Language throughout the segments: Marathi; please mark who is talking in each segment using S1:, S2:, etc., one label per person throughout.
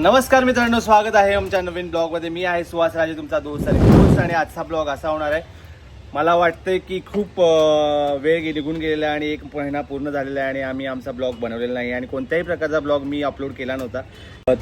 S1: नमस्कार मित्रांनो स्वागत आहे आमच्या नवीन ब्लॉगमध्ये. मी आहे सुहास राजे तुमचा दोस्त आणि दोस्त आणि आजचा ब्लॉग असा होणार आहे मला वाटतंय की खूप वेळ गे- निघून गेलेला आहे आणि एक महिना पूर्ण झालेला आहे आणि आम्ही आमचा ब्लॉग बनवलेला नाही आणि कोणत्याही प्रकारचा ब्लॉग मी अपलोड केला नव्हता.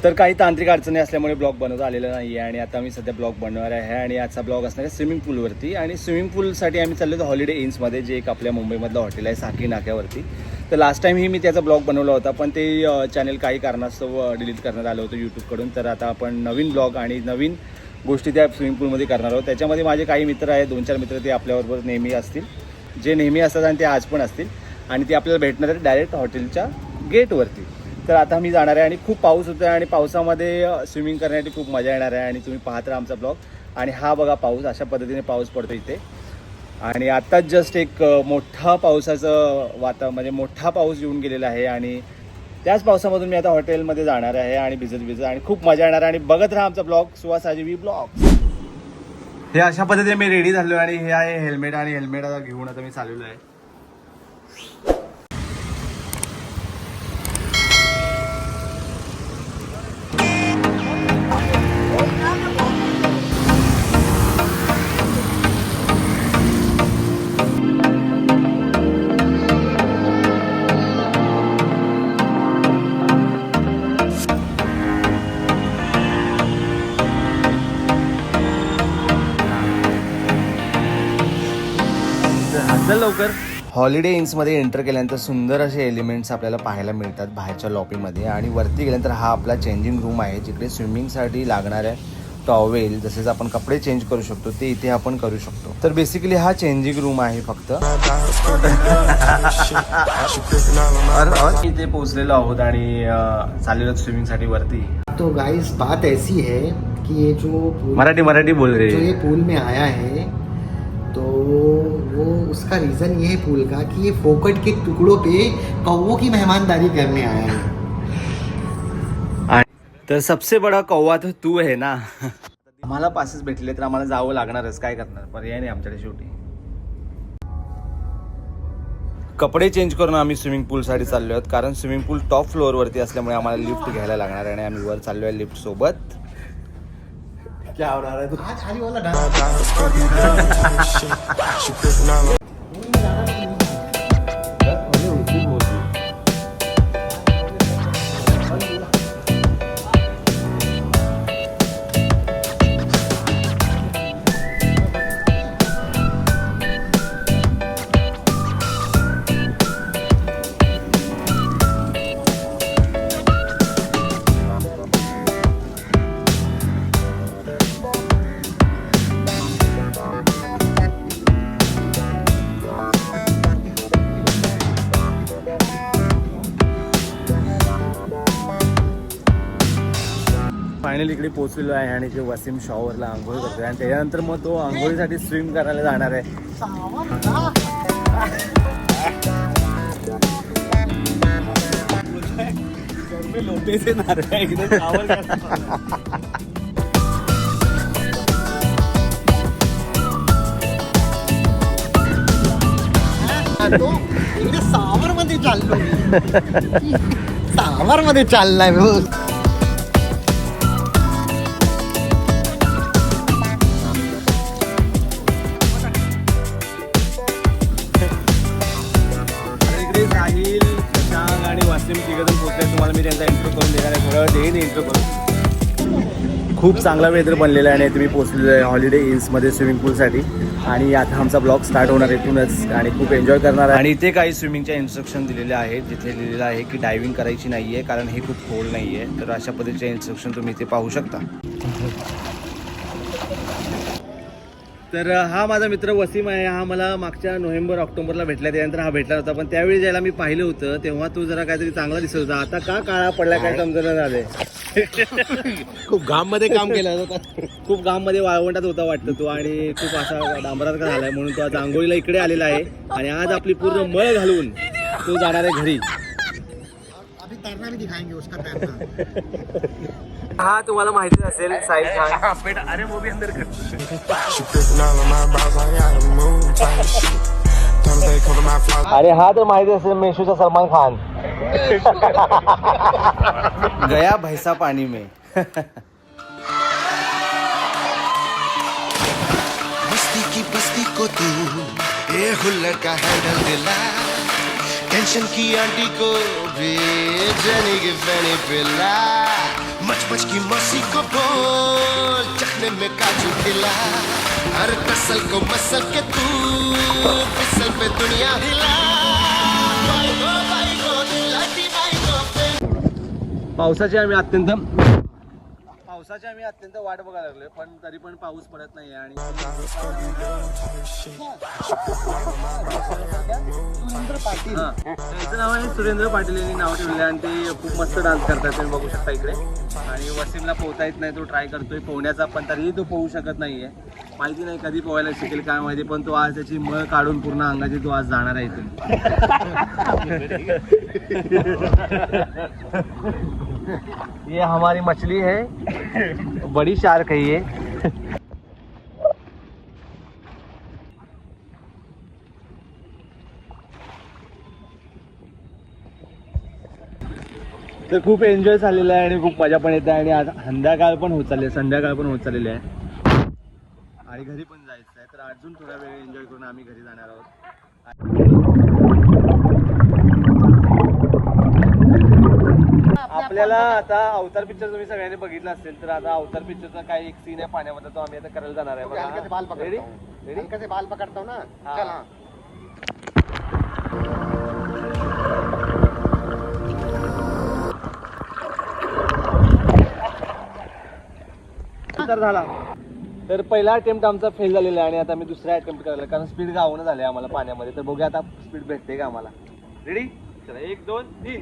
S1: तर काही तांत्रिक अडचणी असल्यामुळे ब्लॉग बनवता आलेला नाही आहे आणि आता मी सध्या ब्लॉग बनवणार आहे आणि आजचा ब्लॉग असणार आहे स्विमिंग पूलवरती. आणि स्विमिंग पूलसाठी आम्ही चाललो हॉलिडे इन्समध्ये जे एक आपल्या मुंबईमधलं हॉटेल आहे साखळी नाक्यावरती. तर लास्ट टाईमही मी त्याचा ब्लॉग बनवला होता पण ते चॅनल काही कारणास्तव डिलीट करण्यात आलं होतं यूट्यूबकडून तर आता आपण नवीन ब्लॉग आणि नवीन गोष्टी त्या स्विमिंग पूलमध्ये करणार आहोत. त्याच्यामध्ये माझे काही मित्र आहेत दोन चार मित्र ते आपल्याबरोबर नेहमी असतील. जे नेहमी असतात आणि ते आज पण असतील. आणि ते आपल्याला भेटणार आहेत डायरेक्ट हॉटेलच्या गेटवरती. तर आता मी जाणार आहे आणि खूप पाऊस होतो आहे आणि पावसामध्ये स्विमिंग करण्यासाठी खूप मजा येणार आहे आणि तुम्ही पाहत राहा आमचा ब्लॉग. आणि हा बघा पाऊस अशा पद्धतीने पाऊस पडतो इथे. आणि आत्ताच जस्ट एक मोठा पावसाचं वाता म्हणजे मोठा पाऊस येऊन गेलेला आहे आणि त्याच पावसामधून मी आता हॉटेलमध्ये जाणार आहे आणि भिजत भिजत आणि खूप मजा येणार आहे आणि बघत राहा आमचा ब्लॉग सुहास आजीवी ब्लॉग. हे अशा पद्धतीने मी रेडी झालो आणि हे आहे हेल्मेट आणि हेल्मेट आता घेऊन आता मी चाललेलो आहे चल लवकर. हॉलिडे इन्समध्ये एंटर केल्यानंतर सुंदर असे एलिमेंट्स आपल्याला पाहायला मिळतात बाहेरच्या लॉबीमध्ये आणि वरती गेल्यानंतर हा आपला चेंजिंग रूम आहे जिकडे स्विमिंगसाठी लागणाऱ्या टॉवेल जसेच आपण कपडे चेंज करू शकतो ते इथे आपण करू शकतो. तर बेसिकली हा चेंजिंग रूम आहे फक्त. इथे पोहोचलेलो आहोत आणि चाललेलो स्विमिंगसाठी वरती.
S2: तो गाइस बात ऐसी है कि ये जो
S1: मराठी मराठी बोल
S2: जो ये
S1: रे
S2: पूल में आया है तो वो उसका रीजन ये है पूल का कि ये फोकट के टुकड़ों पे कौवों की मेहमानदारी करने आया है।
S1: तर सबसे बडा कौवा तर तू आहे ना। आम्हाला पासेस भेटले तर आम्हाला जावं लागणारच काय करणार? पर्याय नाही आमच्याकडे शेवटी. कपडे चेंज करून आम्ही स्विमिंग पूलसाठी चाललो आहोत कारण स्विमिंग पूल टॉप फ्लोअरवरती असल्यामुळे आम्हाला लिफ्ट घ्यायला लागणार आहे आणि आम्ही वर चाललो आहे लिफ्ट सोबत क्या हो रहा है
S2: आज खाली वाला डांस
S1: फायनली इकडे पोहोचलेलो आहे आणि जे वसीम शॉवरला आंघोळ करतोय. आणि त्याच्यानंतर मग तो आंघोळीसाठी स्विम करायला जाणार आहे.
S2: सावर मध्ये चाललो सावर मध्ये चाललाय
S1: खूप चांगला वेदर बनलेला आहे आणि तुम्ही पोचलेलो आहे हॉलिडे हिल्समध्ये स्विमिंग पूलसाठी आणि आता आमचा ब्लॉग स्टार्ट होणार आहे इथूनच आणि खूप एन्जॉय करणार आहे. आणि इथे काही स्विमिंगच्या इन्स्ट्रक्शन दिलेले आहेत. जिथे लिहिलेलं आहे की डायविंग करायची नाही आहे कारण हे खूप खोल नाही आहे तर अशा पद्धतीचे इन्स्ट्रक्शन तुम्ही इथे पाहू शकता. तर हा माझा मित्र वसीम आहे. हा मला मागच्या नोव्हेंबर ऑक्टोबरला भेटला. त्यानंतर हा भेटला होता. पण त्यावेळी ज्याला मी पाहिलं होतं तेव्हा तू जरा काहीतरी चांगला दिसत होता. आता का काळा पडला काय समजणं झालंय?
S2: खूप घाममध्ये काम केलं होतं.
S1: खूप घाममध्ये वाळवंटात होता वाटतं तो आणि खूप असा डांबरात का झालाय म्हणून तो आज आंघोळीला इकडे आलेला आहे. आणि आज आपली पूर्ण मळ घालून तो जाणार आहे घरी.
S2: तैरना भी दिखाएँगे उसका तैरना
S1: हा तुम्हाला माहिती असेल साहिल खान अरे वो भी अंदर. अरे हा तर माहिती असेल मेशूचा सलमान खान. गया भैसा पाणी में.
S3: मस्ती की बस्ती को तू ये हुल्लड़ का हैंडल दिला। टेंशन की आंटी को भी जनी फैनी पिला। मच मच की मौसी को बोल चखने में काजू खिला। हर कसल को मसल के तू फिसल पे दुनिया हिला।
S1: पावसाचे आम्ही अत्यंत पावसाची आम्ही अत्यंत वाट बघायला लागलोय पण तरी पण पाऊस पडत नाही आणि हा. त्यांचं नाव आहे सुरेंद्र पाटील यांनी नाव ठेवलेलं आहे आणि ते खूप मस्त डान्स करतात तुम्ही बघू शकता इकडे. आणि वसीमला पोहता येत नाही तो ट्राय करतोय पोहण्याचा पण तरीही तो पोहू शकत नाहीये. माहिती नाही कधी पोहायला शिकेल काय माहिती पण तो आज त्याची मळ काढून पूर्ण अंगाची तो आज जाणार आहे इथून. ये हमारी मछली है। बड़ी शार्क है ये। तर खूप एन्जॉय झालेला आहे आणि खूप मजा पण येते आणि आज संध्याकाळ पण होत चालली आहे संध्याकाळ पण होत चाललेली आहे. आणि घरी पण जायचं आहे तर अजून थोडा वेळ एन्जॉय करून आम्ही घरी जाणार आहोत. आपल्याला आता अवतार पिक्चर तुम्ही सगळ्यांनी बघितला असेल तर आता अवतार पिक्चरचा काय एक सीन आहे पाण्यामध्ये तो आम्ही आता करायला जाणार आहे.
S2: बाल
S1: बघा.
S2: पकड़ता.
S1: Ready?
S2: हूँ
S1: Ready?
S2: हल्के से बाल पकड़ता ना। चल.
S1: झाला. तर पहिला अटेम्प्ट आमचा फेल झालेला आहे आणि आता मी दुसरा अटेम्प्ट करायला कारण स्पीड गावणं झालंय आम्हाला पाण्यामध्ये. तर बघूया आता स्पीड भेटते का आम्हाला. रेडी चला एक दोन तीन.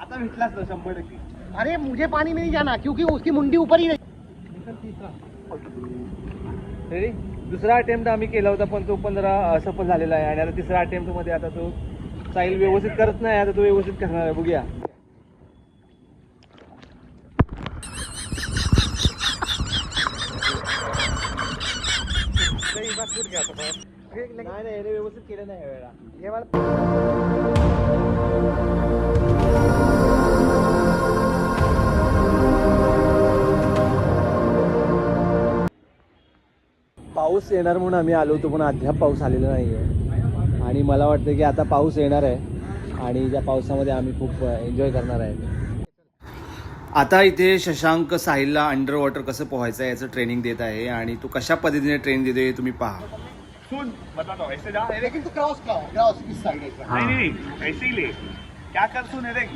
S1: आता भेटलाच ना शंभर टक्के.
S2: अरे मुझे पानी में नहीं जाना क्योंकि उसकी मुंडी ऊपर ही
S1: नाही दुसरा अटेम्प्ट आम्ही केला होता पण तो पण जरा असफल झालेला आहे. आणि आता तिसरा अटेम्प्टमध्ये आता तो साहिल व्यवस्थित करत नाही आता तो व्यवस्थित करणार आहे. बघूया नाही नाही याने व्यवस्थित केलं नाही या वेळेला.
S2: ये वाला
S1: पाऊस येणार म्हणून आम्ही आलो होतो पण अद्याप पाऊस आलेला नाही आहे आणि मला वाटतं की आता पाऊस येणार आहे. आणि त्या पावसामध्ये आम्ही खूप एन्जॉय करणार आहे. आता इथे शशांक साहिलला अंडर वॉटर कसं पोहायचं आहे याचं ट्रेनिंग देत आहे. आणि तो कशा पद्धतीने ट्रेनिंग देतोय हे तुम्ही पहा.
S4: सुन बताता हूँ ऐसे जा
S2: लेकिन तू क्रॉस क्रॉस इस साइड है?
S4: नहीं नहीं नहीं ऐसे ही ले। क्या कर सुन देख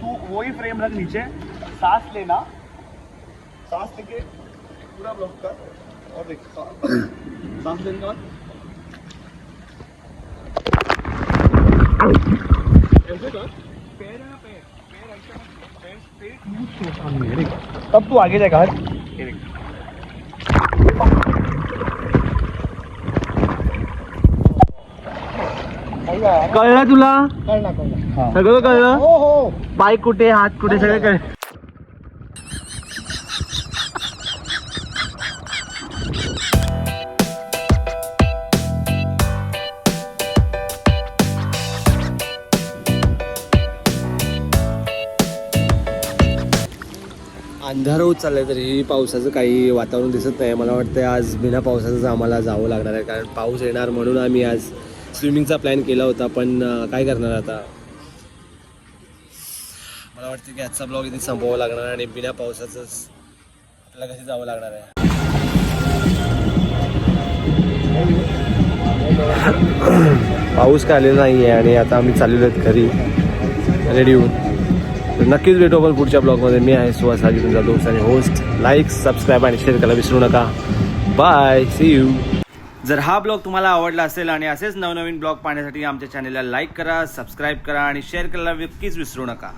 S4: तू वही फ्रेम रख नीचे सांस लेना सांस लेके पूरा ब्लॉक कर और देख सांस लेने के बाद। ऐसे कर। पैर है ना पैर पैर ऐसे पैर स्ट्रेट यूज़ तो ये देख तब तू आगे जाएगा ये देख।
S1: कळलं तुला?
S2: कळला कळला.
S1: सगळं कळलं?
S2: हो हो.
S1: पाय कुठे हात कुठे सगळं कळलं. अंधार होत चाललंय तरी पावसाचं काही वातावरण दिसत नाही. मला वाटतं आज बिना पावसाचंच आम्हाला जावं लागणार आहे. कारण पाऊस येणार म्हणून आम्ही आज स्विमिंगचा प्लॅन केला होता पण काय करणार आता? मला वाटतं की आजचा ब्लॉग इथे संपवावा लागणार आणि बिना पावसाचंच आपल्याला कशी जावं लागणार आहे? पाऊस काय आलेला नाही आहे आणि आता आम्ही चाललेलो आहेत घरी. रेडी होऊन. नक्कीच भेटू आपण पुढच्या ब्लॉगमध्ये. मी आहे सुहास हाजी तुमचा दोस्त आणि होस्ट लाईक सबस्क्राईब आणि शेअर करायला विसरू नका. बाय सी यू जर हा ब्लॉग तुम्हाला आवडला असेल आणि असेच नवनवीन ब्लॉग पाहण्यासाठी आमच्या चॅनलला लाईक करा सबस्क्राईब करा आणि शेअर करायला नक्कीच विसरू नका.